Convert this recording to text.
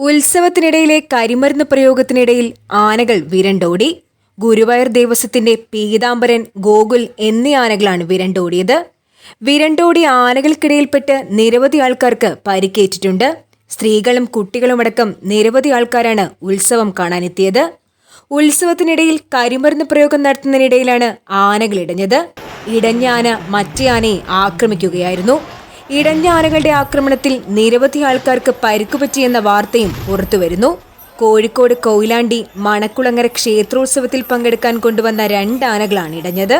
ഉത്സവത്തിനിടയിലെ കരിമരുന്ന് പ്രയോഗത്തിനിടയിൽ ആനകൾ വിരണ്ടോടി. ഗുരുവായൂർ ദേവസ്വത്തിന്റെ പീതാംബരൻ ഗോകുൽ എന്നീ ആനകളാണ് വിരണ്ടോടിയത്. വിരണ്ടോടിയ ആനകൾക്കിടയിൽപ്പെട്ട് നിരവധി ആൾക്കാർക്ക് പരിക്കേറ്റിട്ടുണ്ട്. സ്ത്രീകളും കുട്ടികളുമടക്കം നിരവധി ആൾക്കാരാണ് ഉത്സവം കാണാനെത്തിയത്. ഉത്സവത്തിനിടയിൽ കരിമരുന്ന് പ്രയോഗം നടത്തുന്നതിനിടയിലാണ് ആനകൾ ഇടഞ്ഞത്. ഇടഞ്ഞ ആന മറ്റേ ആനയെ ആക്രമിക്കുകയായിരുന്നു. ഇടഞ്ഞ ആനകളുടെ ആക്രമണത്തിൽ നിരവധി ആൾക്കാർക്ക് പരിക്കുപറ്റിയെന്ന വാർത്തയും പുറത്തുവരുന്നു. കോഴിക്കോട് കൊയിലാണ്ടി മണക്കുളങ്ങര ക്ഷേത്രോത്സവത്തിൽ പങ്കെടുക്കാൻ കൊണ്ടുവന്ന രണ്ട് ആനകളാണ് ഇടഞ്ഞത്.